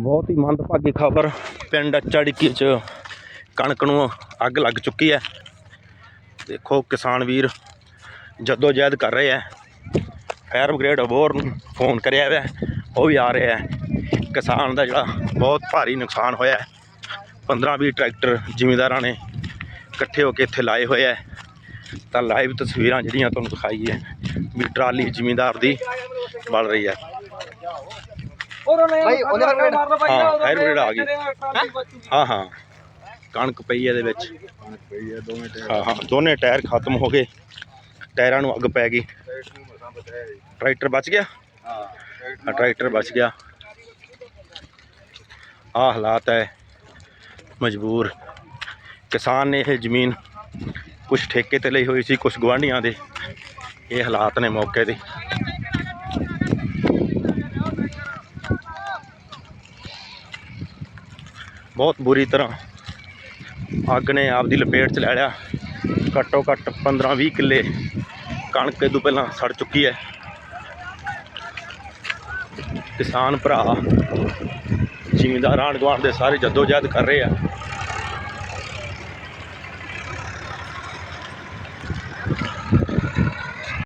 ਬਹੁਤ ਹੀ ਮੰਦਭਾਗੀ ਖਬਰ ਪਿੰਡ ਚੜਕੀ ਚ ਕਣਕ ਨੂੰ ਅੱਗ ਲੱਗ ਚੁੱਕੀ ਹੈ। ਦੇਖੋ ਕਿਸਾਨ ਵੀਰ ਜੱਦੋ ਜਹਿਦ ਕਰ ਰਹੇ ਹੈ। ਫਾਇਰ ਬ੍ਰਿਗੇਡ ਅਬੋਰ ਨੂੰ ਫੋਨ ਕਰਿਆ ਹੋਇਆ ਉਹ ਵੀ ਆ ਰਿਹਾ ਹੈ। ਕਿਸਾਨ ਦਾ ਜਿਹੜਾ ਬਹੁਤ ਭਾਰੀ ਨੁਕਸਾਨ ਹੋਇਆ ਹੈ। 15-20 ਟਰੈਕਟਰ ਜ਼ਿਮੀਂਦਾਰਾਂ ਨੇ ਇਕੱਠੇ ਹੋ ਕੇ ਇੱਥੇ ਲਾਏ ਹੋਏ ਹੈ। ਤਾਂ ਲਾਈਵ ਤਸਵੀਰਾਂ ਜਿਹੜੀਆਂ ਤੁਹਾਨੂੰ ਦਿਖਾਈ ਹੈ। ਵੀ ਟਰਾਲੀ ਜ਼ਿਮੀਂਦਾਰ ਦੀ ਬਲ ਰਹੀ ਹੈ। ਭਾਈ ਉਹਨੇ ਫਿਰ ਮਾਰ ਲਓ ਭਾਈ ਹਾਂ, ਉਹਦਾ ਫਾਇਰ ਬ੍ਰਿਗੇਡ ਆ ਗਈ। ਤੇਰੇ ਟਰਾਲੀ ਬਚੂਗੀ। ਹਾਂ ਹਾਂ। ਕਣਕ ਪਈ ਇਹਦੇ ਵਿੱਚ। ਹਾਂ ਹਾਂ ਦੋਨੇ ਟਾਇਰ ਖਤਮ ਹੋ ਗਏ। ਟਾਇਰਾਂ ਨੂੰ ਅੱਗ ਪੈ ਗਈ। ਟਰੈਕਟਰ ਬਚ ਗਿਆ? ਹਾਂ ਟਰੈਕਟਰ ਬਚ ਗਿਆ। ਆਹ ਹਾਲਾਤ ਹੈ ਮਜਬੂਰ। ਕਿਸਾਨ ਨੇ ਇਹ ਜ਼ਮੀਨ ਕੁਝ ਠੇਕੇ ਤੇ ਲਈ ਹੋਈ ਸੀ ਕੁਝ ਗਵਾਂਢੀਆਂ ਦੇ। ਇਹ ਹਾਲਾਤ ਨੇ ਮੌਕੇ ਦੇ ਬਹੁਤ ਬੁਰੀ ਤਰ੍ਹਾਂ ਅੱਗ ਨੇ ਆਪਦੀ ਲਪੇਟ 'ਚ ਲੈ ਲਿਆ। ਘੱਟੋ ਘੱਟ 15-20 ਕਿੱਲੇ ਕਣਕ ਇਹ ਤੋਂ ਪਹਿਲਾਂ ਸੜ ਚੁੱਕੀ ਹੈ। ਕਿਸਾਨ ਭਰਾ, ਜ਼ਿਮੀਂਦਾਰਾਂ ਆਂਢ ਗੁਆਂਢ ਦੇ ਸਾਰੇ ਜੱਦੋ ਜਹਿਦ ਕਰ ਰਹੇ ਆ।